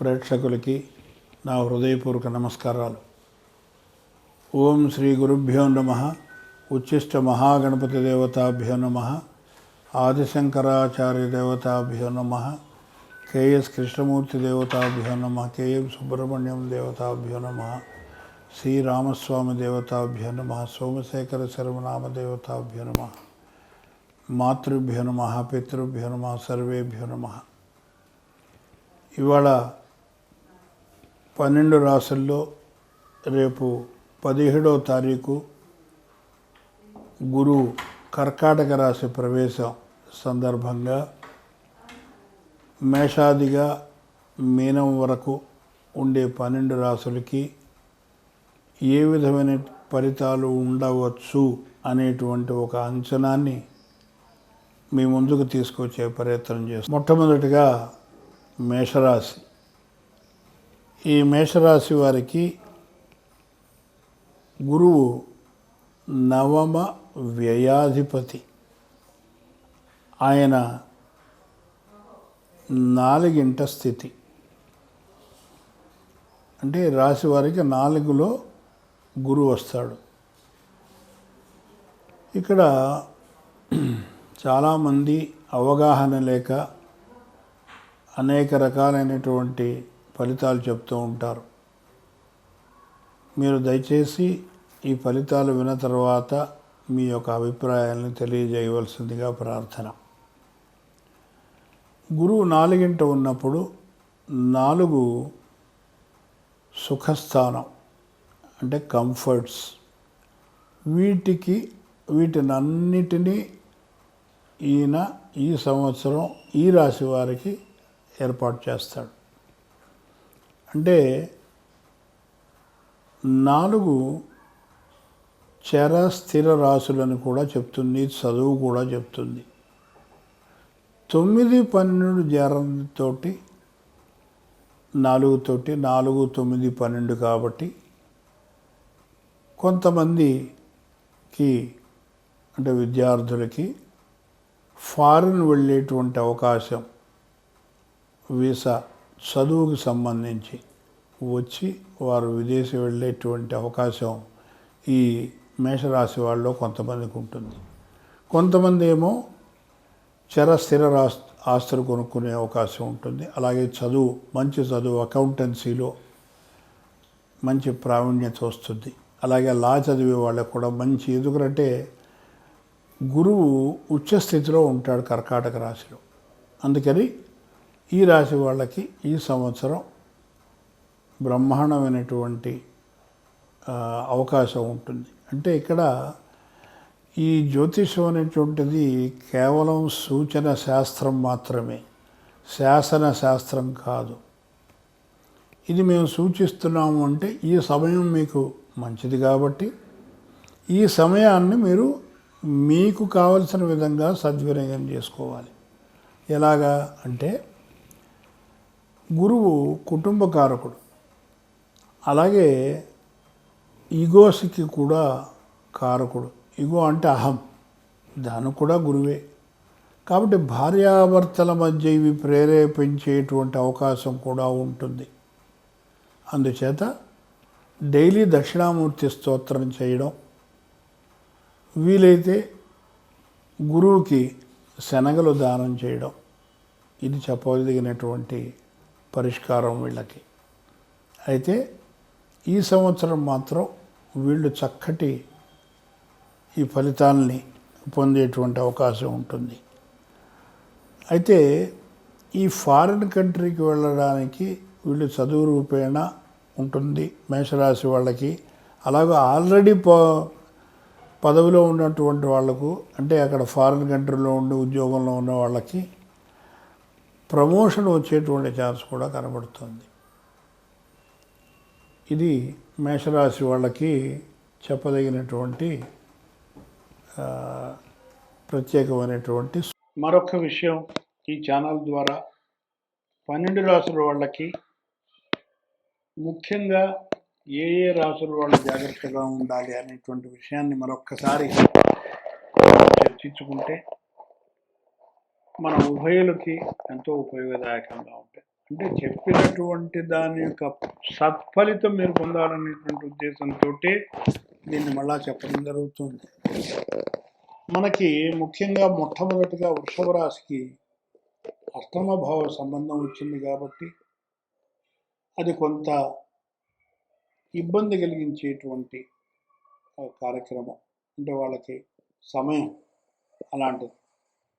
ప్రేక్షకులకి నా హృదయపూర్వక నమస్కారాలు. ఓం శ్రీ గురుభ్యో నమ ఉచ్చిష్ట మహాగణపతి దేవతాభ్యో నమ ఆదిశంకరాచార్య దేవతాభ్యో నమ కేఎస్ కృష్ణమూర్తి దేవతాభ్యో నమ కేఎం సుబ్రహ్మణ్యం దేవతాభ్యో నమ శ్రీరామస్వామి దేవతాభ్యో నమ సోమశేఖర శర్మనామ దేవతాభ్యో నమ మాతృభ్యో నమ పితృభ్యో నమ సర్వేభ్యో నమ. ఇవాళ పన్నెండు రాసుల్లో రేపు పదిహేడవ తారీఖు గురు కర్కాటక రాశి ప్రవేశం సందర్భంగా మేషాదిగా మీనం వరకు ఉండే పన్నెండు రాసులకి ఏ విధమైన ఫలితాలు ఉండవచ్చు అనేటువంటి ఒక అంచనాన్ని మీ ముందుకు తీసుకొచ్చే ప్రయత్నం చేస్తాం. మొట్టమొదటిగా మేషరాశి. ఈ మేషరాశి వారికి గురువు నవమ వ్యయాధిపతి. ఆయన నాలుగింట స్థితి. అంటే రాశి వారికి నాలుగులో గురువు వస్తాడు. ఇక్కడ చాలామంది అవగాహన లేక అనేక రకాలైనటువంటి ఫలితాలు చెప్తూ ఉంటారు. మీరు దయచేసి ఈ ఫలితాలు విన్న తర్వాత మీ యొక్క అభిప్రాయాలను తెలియజేయవలసిందిగా ప్రార్థన. గురువు నాలుగింట ఉన్నప్పుడు నాలుగు సుఖస్థానం అంటే కంఫర్ట్స్. వీటికి వీటినన్నిటినీ ఈయన ఈ సంవత్సరం ఈ రాశి వారికి ఏర్పాటు చేస్తాడు. అంటే నాలుగు చర స్థిర రాశులను కూడా చెప్తుంది చదువు కూడా చెప్తుంది. తొమ్మిది పన్నెండు జరంతోటి నాలుగుతోటి నాలుగు తొమ్మిది పన్నెండు కాబట్టి కొంతమందికి అంటే విద్యార్థులకి ఫారిన్ వెళ్ళేటువంటి అవకాశం వీసా చదువుకు సంబంధించి వచ్చి వారు విదేశీ వెళ్ళేటువంటి అవకాశం ఈ మేషరాశి వాళ్ళలో కొంతమందికి ఉంటుంది. కొంతమంది ఏమో చర స్థిర రాస్ ఆస్తులు కొనుక్కునే అవకాశం ఉంటుంది. అలాగే చదువు మంచి చదువు అకౌంటెన్సీలో మంచి ప్రావీణ్యత వస్తుంది. అలాగే లా చదివే వాళ్ళకు కూడా మంచి ఎందుకంటే గురువు ఉచ్చస్థితిలో ఉంటాడు కర్కాటక రాశిలో. అందుకని ఈ రాశి వాళ్ళకి ఈ సంవత్సరం బ్రహ్మాండమైనటువంటి అవకాశం ఉంటుంది. అంటే ఇక్కడ ఈ జ్యోతిషం అనేటువంటిది కేవలం సూచన శాస్త్రం మాత్రమే. శాసన శాస్త్రం కాదు. ఇది మేము సూచిస్తున్నాము అంటే ఈ సమయం మీకు మంచిది కాబట్టి ఈ సమయాన్ని మీరు మీకు కావలసిన విధంగా సద్వినియోగం చేసుకోవాలి. ఎలాగా అంటే గురువు కుటుంబ కారకుడు అలాగే ఈగోస్కి కూడా కారకుడు. ఈగో అంటే అహం. దానికి కూడా గురువే. కాబట్టి భార్యాభర్తల మధ్య ఇవి ప్రేరేపించేటువంటి అవకాశం కూడా ఉంటుంది. అందుచేత డైలీ దక్షిణామూర్తి స్తోత్రం చేయడం వీలైతే గురువుకి శనగలు దానం చేయడం ఇది చెప్పదగినటువంటి పరిష్కారం వీళ్ళకి. అయితే ఈ సంవత్సరం మాత్రం వీళ్ళు చక్కటి ఈ ఫలితాలని పొందేటువంటి అవకాశం ఉంటుంది. అయితే ఈ ఫారిన్ కంట్రీకి వెళ్ళడానికి వీళ్ళు చదువు రూపేణ ఉంటుంది. మేషరాశి వాళ్ళకి అలాగే ఆల్రెడీ ప పదవిలో ఉన్నటువంటి వాళ్ళకు అంటే అక్కడ ఫారిన్ కంట్రీలో ఉండి ఉద్యోగంలో ఉన్న వాళ్ళకి ప్రమోషన్ వచ్చేటువంటి ఛాన్స్ కూడా కనబడుతుంది. ఇది మేషరాశి వాళ్ళకి చెప్పదగినటువంటి ప్రత్యేకమైనటువంటి మరొక విషయం ఈ ఛానల్ ద్వారా పన్నెండు రాసుల వాళ్ళకి ముఖ్యంగా ఏ ఏ రాసుల వాళ్ళు జాగ్రత్తగా ఉండాలి అనేటువంటి విషయాన్ని మరొక్కసారి చర్చించుకుంటే మన ఉభయులకి ఎంతో ఉపయోగదాయకంగా ఉంటాయి. అంటే చెప్పినటువంటి దాని యొక్క సత్ఫలితం మీరు పొందాలనేటువంటి ఉద్దేశంతో దీన్ని మళ్ళా చెప్పడం జరుగుతుంది. మనకి ముఖ్యంగా మొట్టమొదటిగా వృషభ రాశికి అష్టమ భావ సంబంధం వచ్చింది కాబట్టి అది కొంత ఇబ్బంది కలిగించేటువంటి కార్యక్రమం. అంటే వాళ్ళకి సమయం అలాంటిది.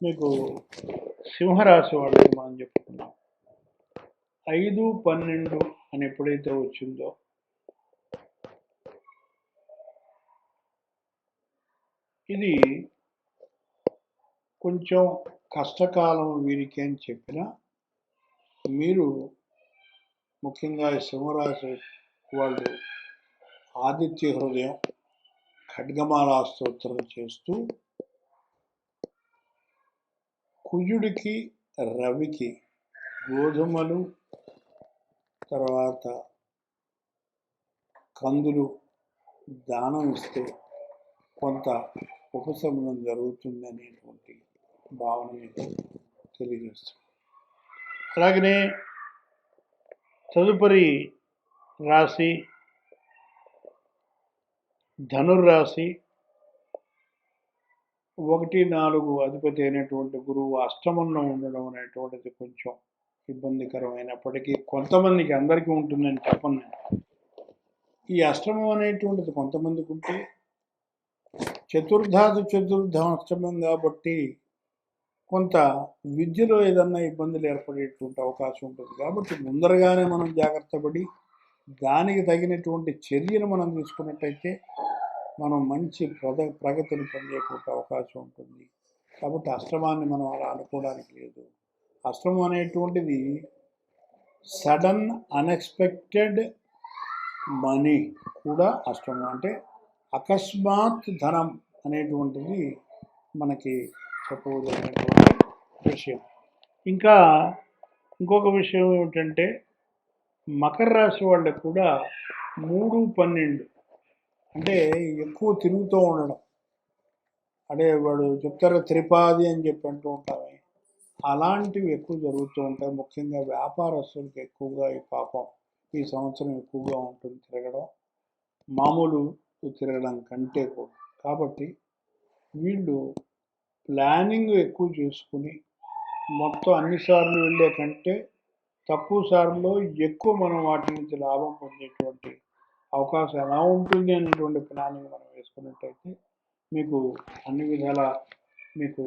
మీకు సింహరాశి వాళ్ళకి మనం చెప్పుకున్నాం ఐదు పన్నెండు అని ఎప్పుడైతే వచ్చిందో ఇది కొంచెం కష్టకాలం వీరికి అని చెప్పిన మీరు ముఖ్యంగా సింహరాశి వాళ్ళు ఆదిత్య హృదయం ఖడ్గమాలా స్తోత్రం చేస్తూ కుజుడికి రవికి గోధుమలు తర్వాత కందులు దానం ఇస్తే కొంత ఉపశమనం జరుగుతుంది అనేటువంటి భావన మీకు తెలియజేస్తుంది. అలాగనే తదుపరి రాశి ధనుర్రాశి ఒకటి నాలుగు అధిపతి అయినటువంటి గురువు అష్టమంలో ఉండడం అనేటువంటిది కొంచెం ఇబ్బందికరమైనప్పటికీ కొంతమందికి అందరికీ ఉంటుందని చెప్పను నేను. ఈ అష్టమం అనేటువంటిది కొంతమందికి ఉంటే చతుర్థాది చతుర్థం అష్టమం కాబట్టి కొంత విద్యలో ఏదన్నా ఇబ్బందులు ఏర్పడేటువంటి అవకాశం ఉంటుంది. కాబట్టి ముందరగానే మనం జాగ్రత్త పడి దానికి తగినటువంటి చర్యలు మనం తీసుకున్నట్టయితే మనం మంచి ప్రగ ప్రగతిని పొందేటువంటి అవకాశం ఉంటుంది. కాబట్టి అశ్రమాన్ని మనం అలా అనుకోవడానికి లేదు. అశ్రమం అనేటువంటిది సడన్ అన్ఎక్స్పెక్టెడ్ మనీ కూడా అష్టమం అంటే అకస్మాత్ ధనం అనేటువంటిది మనకి చెప్పవలసినటువంటి విషయం. ఇంకా ఇంకొక విషయం ఏమిటంటే మకర రాశి వాళ్ళకు కూడా మూడు పన్నెండు అంటే ఎక్కువ తిరుగుతూ ఉండడం. అంటే వాడు చెప్తారు త్రిపాది అని చెప్పి అంటూ ఉంటామే అలాంటివి ఎక్కువ జరుగుతూ ఉంటాయి. ముఖ్యంగా వ్యాపారస్తులకు ఎక్కువగా ఈ పాపం ఈ సంవత్సరం ఎక్కువగా ఉంటుంది తిరగడం. మామూలు తిరగడం కంటే కూడా. కాబట్టి వీళ్ళు ప్లానింగ్ ఎక్కువ చేసుకుని మొత్తం అన్నిసార్లు వెళ్ళే కంటే తక్కువ సార్లు ఎక్కువ మనం వాటి నుంచి లాభం పొందేటువంటి అవకాశం ఎలా ఉంటుంది అనేటువంటి ప్లానింగ్ మనం వేసుకున్నట్టయితే మీకు అన్ని విధాల మీకు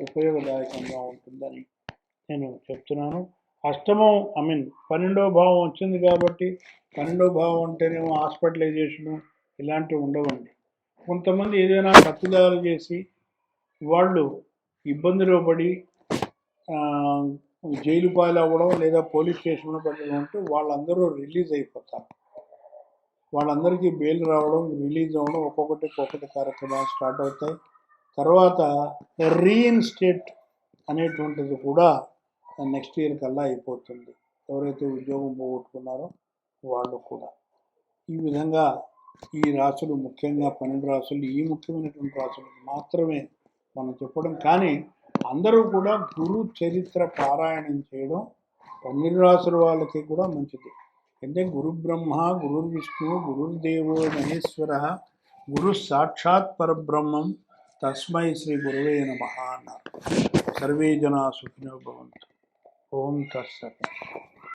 ఉపయోగదాయకంగా ఉంటుందని నేను చెప్తున్నాను. అష్టమం ఐ మీన్ పన్నెండో భావం వచ్చింది కాబట్టి పన్నెండో భావం అంటేనేమో హాస్పిటలైజేషను ఇలాంటివి ఉండవండి. కొంతమంది ఏదైనా తప్పిదాలు చేసి వాళ్ళు ఇబ్బందిలో పడి జైలు పాలు అవ్వడం లేదా పోలీస్ స్టేషన్లో పెట్టడం అంటే వాళ్ళందరూ రిలీజ్ అయిపోతారు. వాళ్ళందరికీ బెయిల్ రావడం రిలీజ్ అవ్వడం ఒక్కొక్కటి ఒక్కొక్కటి కార్యక్రమాలు స్టార్ట్ అవుతాయి. తర్వాత రీఇన్స్టేట్ అనేటువంటిది కూడా నెక్స్ట్ ఇయర్ కల్లా అయిపోతుంది. ఎవరైతే ఉద్యోగం పోగొట్టుకున్నారో వాళ్ళు కూడా. ఈ విధంగా ఈ రాసులు ముఖ్యంగా పన్నెండు రాసులు ఈ ముఖ్యమైనటువంటి రాసులు మాత్రమే మనం చెప్పడం. కానీ అందరూ కూడా గురు చరిత్ర పారాయణం చేయడం పన్నెండు రాసుల వాళ్ళకి కూడా మంచిది. ಎಂದೇ ಗುರು ಬ್ರಹ್ಮ ಗುರುರ್ ವಿಷ್ಣು ಗುರುರ್ ದೇವೋ ಮಹೇಶ್ವರ ಗುರು ಸಾಕ್ಷಾತ್ ಪರಬ್ರಹ್ಮಂ ತಸ್ಮೈ ಶ್ರೀ ಗುರುವೇ ನಮಃ ಅನ್ನ ಸರ್ವೇ ಜನ ಸುಖಿನೋ ಭವಂತು ಓಂ ತತ್ಸತ್